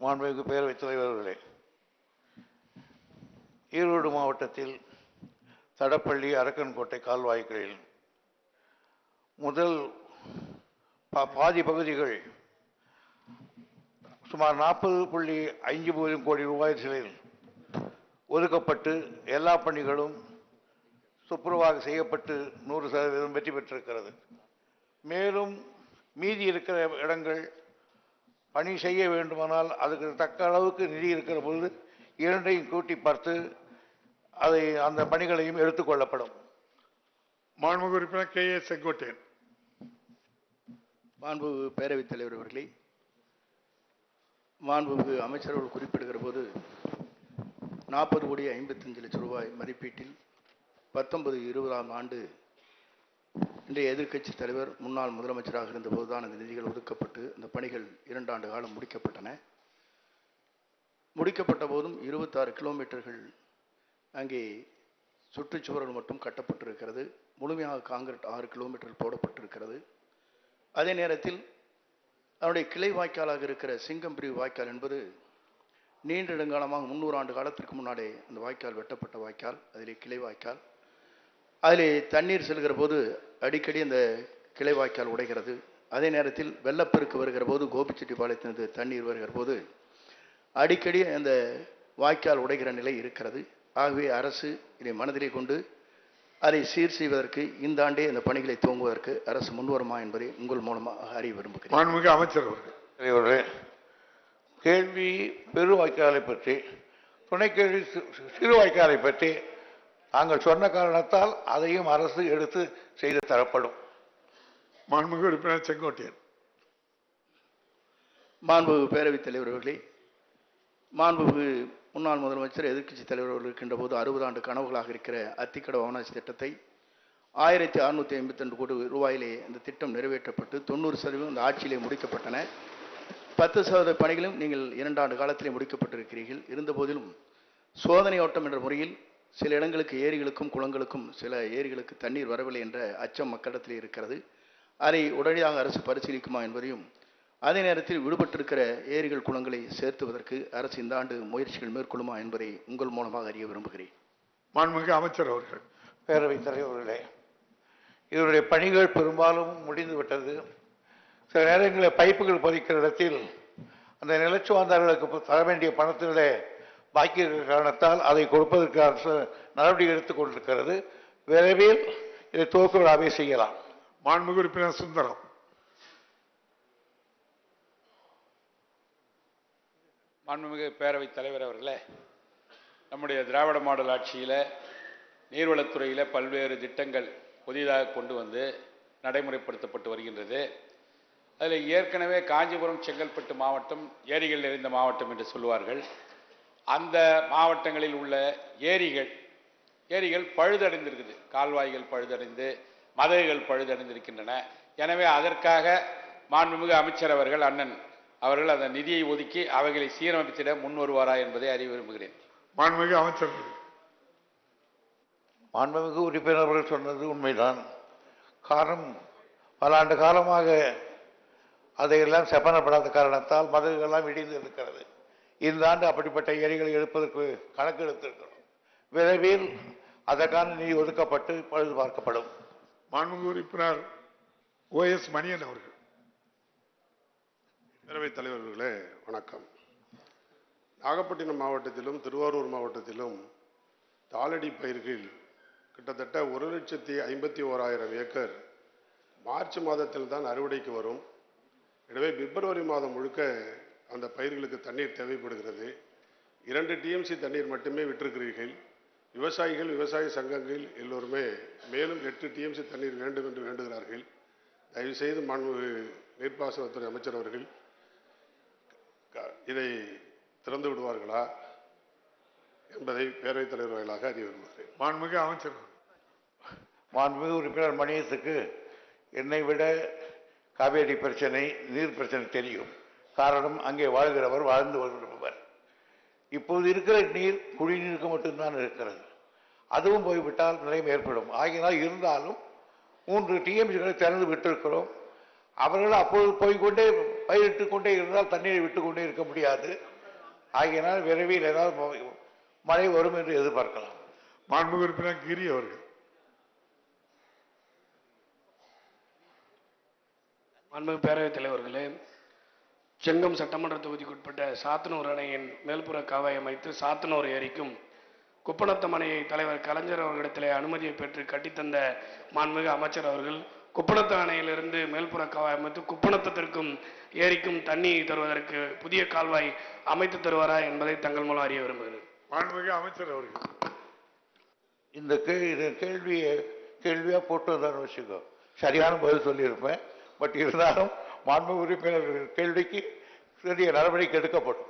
மாண்புமிகு பேரவைத் தலைவர்களே ஈரோடு மாவட்டத்தில் தடப்பள்ளி அரக்கன்கோட்டை கால்வாய்களில் முதல் பா- பாதி பகுதிகள் சுமார் நாற்பது புள்ளி ஐந்து பூஜ்ஜியம் கோடி ரூபாய் சிலையில் ஒதுக்கப்பட்டு எல்லா பணிகளும் துப்புரவாக செய்யப்பட்டு நூறு சதவீதம் வெற்றி பெற்றிருக்கிறது. மேலும் மீதி இருக்கிற இடங்கள் பணி செய்ய வேண்டுமானால் அதுக்கு தக்க அளவுக்கு நிதி இருக்கிற பொழுது இரண்டையும் கூட்டி பார்த்து அதை அந்த பணிகளையும் எடுத்துக்கொள்ளப்படும் மாண்புமிகு உறுப்பினர் கே ஏ செங்கோட்டையன். மாண்புமிகு பேரவைத் தலைவர் அவர்களே மாண்புமிகு அமைச்சர்கள் குறிப்பிடுகிற போது நாற்பது கோடி ஐம்பத்தஞ்சு லட்சம் ரூபாய் மதிப்பீட்டில் பத்தொன்பது இருபதாம் ஆண்டு இன்றைய எதிர்க்கட்சி தலைவர் முன்னாள் முதலமைச்சராக இருந்தபோது தான் அந்த நிதிகள் ஒதுக்கப்பட்டு அந்த பணிகள் இரண்டாண்டு காலம் முடிக்கப்பட்டன. முடிக்கப்பட்ட போதும் இருபத்தாறு கிலோமீட்டர்கள் அங்கே சுற்றுச்சுவர்கள் மட்டும் கட்டப்பட்டிருக்கிறது. முழுமையாக காங்கிரட் ஆறு கிலோமீட்டர் போடப்பட்டிருக்கிறது. அதே நேரத்தில் அதனுடைய கிளை வாய்க்காலாக இருக்கிற சிங்கம் பிரிவு வாய்க்கால் என்பது நீண்ட நெடுங்காலமாக முன்னூறு ஆண்டு காலத்திற்கு முன்னாலே அந்த வாய்க்கால் வெட்டப்பட்ட வாய்க்கால் அதிலே கிளை வாய்க்கால். அதிலே தண்ணீர் செல்கிற போது அடிக்கடி அந்த கிளை வாய்க்கால் உடைகிறது. அதே நேரத்தில் வெள்ளப்பெருக்கு வருகிற போது கோபிச்செட்டிப்பாளையத்திலிருந்து தண்ணீர் வருகிற போது அடிக்கடி அந்த வாய்க்கால் உடைகிற நிலை இருக்கிறது. ஆகவே அரசு இதை மனதிலே கொண்டு அதை சீர் செய்வதற்கு இந்த ஆண்டே அந்த பணிகளை துவங்குவதற்கு அரசு முன்வருமா என்பதை உங்கள் மூலமாக அறிய விரும்புகிறேன். மாண்புமிகு அமைச்சர் அவர்கள். கேள்வி பெரு வாய்க்காலை பற்றி துணை கேள்வி சிறு வாய்க்காலை பற்றி தாங்கள் சொன்ன காரணத்தால் அதையும் அரசு எடுத்து செய்து தரப்படும். மாண்புமிகு உறுப்பினர் செங்கோட்டையன். மாண்புமிகு பேரவைத் தலைவர் அவர்களே மாண்புமிகு முன்னாள் முதலமைச்சர் எதிர்க்கட்சி தலைவர் அவர்கள் இருக்கின்ற போது அறுபது ஆண்டு கனவுகளாக இருக்கிற அத்திக்கட அவனாசி திட்டத்தை ஆயிரத்தி அறுநூத்தி ஐம்பத்தி ரெண்டு கோடி ரூபாயிலே இந்த திட்டம் நிறைவேற்றப்பட்டு தொண்ணூறு சதவீதம் இந்த ஆட்சியிலே முடிக்கப்பட்டன. பத்து சதவீத பணிகளும் நீங்கள் இரண்டாண்டு காலத்திலே முடிக்கப்பட்டிருக்கிறீர்கள். இருந்தபோதிலும் சோதனை ஓட்டம் என்ற முறையில் சில இடங்களுக்கு ஏரிகளுக்கும் குளங்களுக்கும் சில ஏரிகளுக்கு தண்ணீர் வரவில்லை என்ற அச்சம் மக்களிடத்தில் இருக்கிறது. அதை உடனடியாக அரசு பரிசீலிக்குமா என்பதையும் அதே நேரத்தில் விடுபட்டிருக்கிற ஏரிகள் குளங்களை சேர்த்துவதற்கு அரசு இந்த ஆண்டு முயற்சிகள் மேற்கொள்ளுமா என்பதை உங்கள் மூலமாக அறிய விரும்புகிறேன். மாண்புமிகு அமைச்சர் அவர்கள் பேரவைத் தலைவர்களே இதனுடைய பணிகள் பெரும்பாலும் முடிந்துவிட்டது. சில நேரங்களில் பைப்புகள் பதிக்கிற இடத்தில் அந்த நிலச்சுவாந்தார்களுக்கு தர வேண்டிய பணத்திலே பாக்கி இருக்கிற காரணத்தால் அதை கொடுப்பதற்கு அரசு நடவடிக்கை எடுத்துக் கொண்டிருக்கிறது. விரைவில் இதை துவக்க விழாவை செய்யலாம். மாண்புமிகு உறுப்பினர் சுந்தரம். மாண்புமிகு பேரவைத் தலைவர் அவர்களே நம்முடைய திராவிட மாடல் ஆட்சியில் நீர்வளத்துறையில் பல்வேறு திட்டங்கள் புதிதாக கொண்டு வந்து நடைமுறைப்படுத்தப்பட்டு வருகின்றது. அதில் ஏற்கனவே காஞ்சிபுரம் செங்கல்பட்டு மாவட்டம் ஏரிகள் நிறைந்த மாவட்டம் என்று சொல்லுவார்கள் அந்த மாவட்டங்களில் உள்ள ஏரிகள் ஏரிகள் பழுதடைந்திருக்குது. கால்வாய்கள் பழுதடைந்து மதகுகள் பழுதடைந்திருக்கின்றன. எனவே அதற்காக மாண்புமிகு அமைச்சர் அவர்கள் அண்ணன் அவர்கள் அந்த நிதியை ஒதுக்கி அவைகளை சீரமைத்திட முன் வருவாரா என்பதை அறிய விரும்புகிறேன். மாண்புமிகு அமைச்சர் மாண்புமிகு உறுப்பினர் அவர்கள் சொன்னது உண்மைதான். காரணம் பல ஆண்டு காலமாக அதையெல்லாம் செப்பனப்படாத காரணத்தால் மதகுகள்லாம் இடிந்து இருக்கிறது இந்த ஆண்டு அப்படிப்பட்ட ஏரிகளை எடுப்பதற்கு கணக்கு எடுத்திருக்கிறோம். விரைவில் அதற்கான நிதி ஒதுக்கப்பட்டு பழுது பார்க்கப்படும் மாண்புமிகு உறுப்பினர் ஓ எஸ் மணியன் அவர்கள். பேரவைத் தலைவர்களே வணக்கம். நாகப்பட்டினம் மாவட்டத்திலும் திருவாரூர் மாவட்டத்திலும் தாளடி பயிர்கள் கிட்டத்தட்ட ஒரு லட்சத்தி ஐம்பத்தி ஓராயிரம் ஏக்கர் மார்ச் மாதத்தில் தான் அறுவடைக்கு வரும். எனவே பிப்ரவரி மாதம் முழுக்க அந்த பயிர்களுக்கு தண்ணீர் தேவைப்படுகிறது. இரண்டு டிஎம்சி தண்ணீர் மட்டுமே விட்டிருக்கிறீர்கள். விவசாயிகள் விவசாய சங்கங்கள் எல்லோருமே மேலும் எட்டு டிஎம்சி தண்ணீர் வேண்டும் என்று வேண்டுகிறார்கள். தயவுசெய்து மாண்பு நீர்ப்பாசனத்துறை அமைச்சர் அவர்கள் இதை திறந்து விடுவார்களா என்பதை பேரவைத் தலைவர் வாயிலாக அறிய விரும்புகிறேன். மாண்புமிகு அமைச்சர் மாண்புமிகு உறுப்பினர் மணியத்துக்கு என்னை விட காவேரி பிரச்சனை நீர் பிரச்சனை தெரியும். காரணம் அங்கே வாழ்கிறவர் வாழ்ந்து வருகிறவர் இப்போது இருக்கிற நீர் குடிநீருக்கு மட்டும்தான் இருக்கிறது. அதுவும் போய்விட்டால் நிலைமை ஏற்படும். ஆகினால் இருந்தாலும் மூன்று டிஎம்சிகளை திறந்து விட்டிருக்கிறோம். அவர்கள் அப்பொழுது போய்க்கொண்டே பயிரிட்டு கொண்டே இருந்தால் தண்ணீரை விட்டு கொண்டே இருக்க முடியாது. ஆகையினால் விரைவில் ஏதாவது மழை வரும் என்று எதிர்பார்க்கலாம். மாண்புமிகு உறுப்பினர் கிரி அவர்கள். மாண்புமிகு பேரவைத் தலைவர்களே செங்கம் சட்டமன்ற தொகுதிக்குட்பட்ட சாத்தனூர் அணையின் மேல்புற காவாய் அமைத்து சாத்தனூர் ஏரிக்கும் குப்பநத்தம் அணையை தலைவர் கலைஞர் அவர்களிடத்திலே அனுமதியை பெற்று கட்டித்தந்த மாண்புமிகு அமைச்சர் அவர்கள் குப்பநத்த அணையிலிருந்து மேல்புற காவாய் அமைத்து குப்பநத்தத்திற்கும் ஏரிக்கும் தண்ணி தருவதற்கு புதிய கால்வாய் அமைத்து தருவாரா என்பதை தங்கள் மூலம் அறிய விரும்புகிறேன். மாண்புமிகு அமைச்சர் அவர்கள். இந்த கேள்வியை கேள்வியா போட்டு வந்தான்னு வச்சுக்கோ. சரியான பதில் சொல்லியிருப்பேன். பட் இருந்தாலும் மாண்பு உறுப்பினர் கேள்விக்கு சிறிய நடவடிக்கை எடுக்கப்படும்